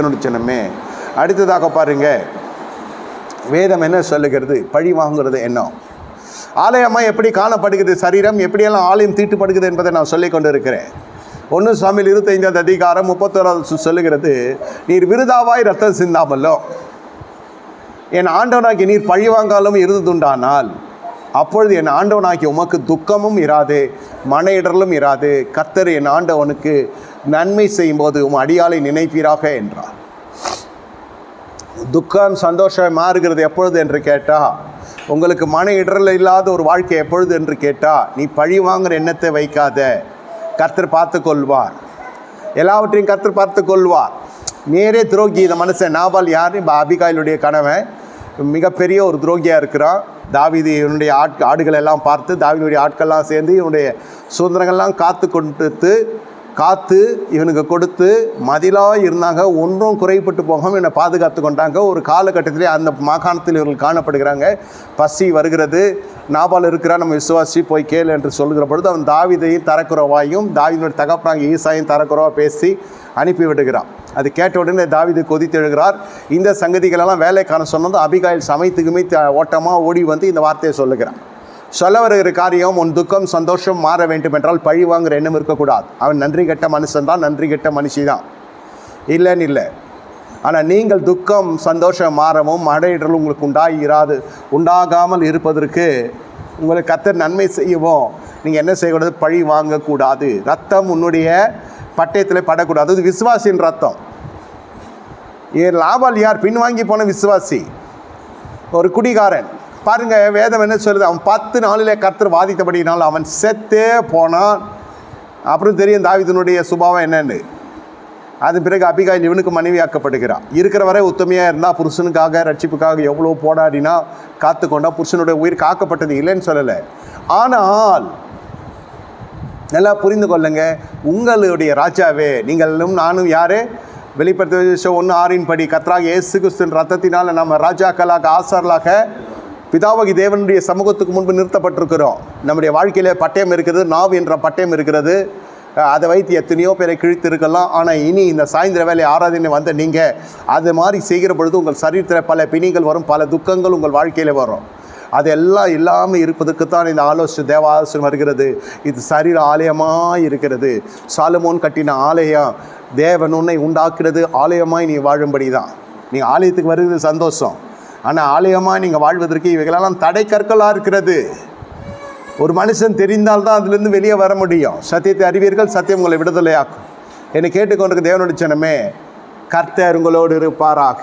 சின்னமே. அடுத்ததாக பாருங்க. வேதம் என்ன சொல்லுகிறது? பழி வாங்குறது என்ன ஆலயமா எப்படி காணப்படுகிறது சரீரம்? எப்படியெல்லாம் ஆலயம் தீட்டுப்படுகிறது என்பதை நான் சொல்லிக் கொண்டு இருக்கிறேன் ஒன்று சாமியில் இருபத்தைந்தாவது அதிகாரம் முப்பத்தோராவது சொல்லுகிறது நீர் விருதாவாய் ரத்தம் சிந்தாமல்லோ என் ஆண்டவனாக்கி நீர் பழி வாங்காலும் இருந்ததுண்டானால் அப்பொழுது என் ஆண்டவனாகிய உமக்கு துக்கமும் இராது மன இடரலும் இராது. கர்த்தர் என் ஆண்டவனுக்கு நன்மை செய்யும்போது உம் அடியாளை நினைப்பீராக என்றார். துக்கம் சந்தோஷம் மாறுகிறது எப்பொழுது என்று கேட்டால் உங்களுக்கு மன இடரல் இல்லாத ஒரு வாழ்க்கை எப்பொழுது என்று கேட்டால் நீ பழி வாங்குற எண்ணத்தை வைக்காத. கர்த்தர் பார்த்து கொள்வார் எல்லாவற்றையும் கர்த்தர் பார்த்து கொள்வார் நேரே துரோகி இந்த மனுஷன் நாபால் யார்? இப்போ அபிகாயிலுடைய கணவன். மிகப்பெரிய ஒரு துரோகியாக இருக்கிறான். தாவீது இவனுடைய ஆட் ஆடுகள் எல்லாம் பார்த்து தாவினுடைய ஆட்கள்லாம் சேர்ந்து இவனுடைய சுதந்திரங்கள்லாம் காத்து கொடுத்து காத்து இவனுக்கு கொடுத்து மதிலாக இருந்தாங்க. ஒன்றும் குறைப்பட்டு போகாமல் என்னை பாதுகாத்து கொண்டாங்க. ஒரு காலகட்டத்திலே அந்த மாகாணத்தில் இவர்கள் காணப்படுகிறாங்க. பசி வருகிறது. நாபால் இருக்கிறா நம்ம விசுவாசி போய் கேளு என்று சொல்கிற பொழுது அவன் தாவிதையும் தரக்குறவாயும் தாவிதனுடைய தகப்பனாங்க ஈசாயும் தரக்குறவா பேசி அனுப்பி விடுகிறான் அது கேட்ட உடனே தாவிது கொதித்தெழுகிறார் இந்த சங்கதிகளெல்லாம் வேலைக்கான சொன்னதும் அபிகாயில் சமைத்துக்குமே ஓட்டமாக ஓடி வந்து இந்த வார்த்தையை சொல்லுகிறான். சொல்ல வருகிற காரியம் உன் துக்கம் சந்தோஷம் மாற வேண்டும் என்றால் பழி வாங்குற எண்ணம் இருக்கக்கூடாது. அவன் நன்றி கெட்ட மனுஷன் தான் நன்றி கெட்ட மனுஷி தான். இல்லைன்னு இல்லை. ஆனால் நீங்கள் துக்கம் சந்தோஷம் மாறவும் மடையிடலும் உங்களுக்கு உண்டாகிறாது உண்டாகாமல் இருப்பதற்கு உங்களுக்கு கத்தர் நன்மை செய்யவும். நீங்கள் என்ன செய்யக்கூடாது? பழி வாங்கக்கூடாது. ரத்தம் உன்னுடைய பட்டயத்தில் படக்கூடாது. அது விசுவாசின் ரத்தம். ஏன் லாபால் யார் பின்வாங்கி போன விசுவாசி? ஒரு குடிகாரன். பாருங்கள் வேதம் என்ன சொல்லுது? அவன் பத்து நாளிலே கர்த்தர் வாதித்தபடினால் அவன் செத்தே போனான். அப்புறம் தெரியும் தாவிதனுடைய சுபாவம் என்னன்னு. அதன் பிறகு அபிகாயில் இவனுக்கு மனைவியாக்கப்படுகிறான். இருக்கிற வரை உத்தமையாக இருந்தால் புருஷனுக்காக ரட்சிப்புக்காக எவ்வளோ போராடினா காத்துக்கொண்டால் புருஷனுடைய உயிர் காக்கப்பட்டது இல்லைன்னு சொல்லலை. ஆனால் நல்லா புரிந்து கொள்ளுங்க. உங்களுடைய ராஜாவே நீங்களும் நானும் யார்? வெளிப்படுத்த ஒன்று ஆறின் படி. கத்ராக இயேசு கிறிஸ்துவின் ரத்தத்தினால் நம்ம ராஜாக்களாக ஆசாரலாக பிதாவகி தேவனுடைய சமூகத்துக்கு முன்பு நிறுத்தப்பட்டிருக்கிறோம். நம்முடைய வாழ்க்கையில் பட்டயம் இருக்கிறது நாவ் என்ற பட்டயம் இருக்கிறது. அதை வைத்து எத்தனையோ பேரை கிழித்து இருக்கலாம் ஆனால் இனி இந்த சாயந்தர வேலை ஆராதனை வந்த நீங்கள் அது மாதிரி செய்கிற பொழுது உங்கள் சரீரத்தில் பல பிணிகள் வரும் பல துக்கங்கள் உங்கள் வாழ்க்கையில் வரும். அதெல்லாம் இல்லாமல் இருப்பதற்கு தான் இந்த ஆலோசனை தேவ ஆலோசனை வருகிறது. இது சரீர ஆலயமாக இருக்கிறது. சாலமோன் கட்டின ஆலயம் தேவன் உன்னை உண்டாக்குறது ஆலயமாய் நீ வாழும்படி தான் நீ ஆலயத்துக்கு வருகிறது சந்தோஷம். ஆனால் ஆலயமாக நீங்கள் வாழ்வதற்கு இவைகளெல்லாம் தடை கற்களாக இருக்கிறது. ஒரு மனுஷன் தெரிந்தால் தான் அதுலேருந்து வெளியே வர முடியும். சத்தியத்தை அறிவீர்கள் சத்தியம் உங்களை விடுதலையாக்கும். என்னை கேட்டுக்கொண்டிருக்க தேவனுடைய சனமே கர்த்தர் உங்களோடு இருப்பாராக.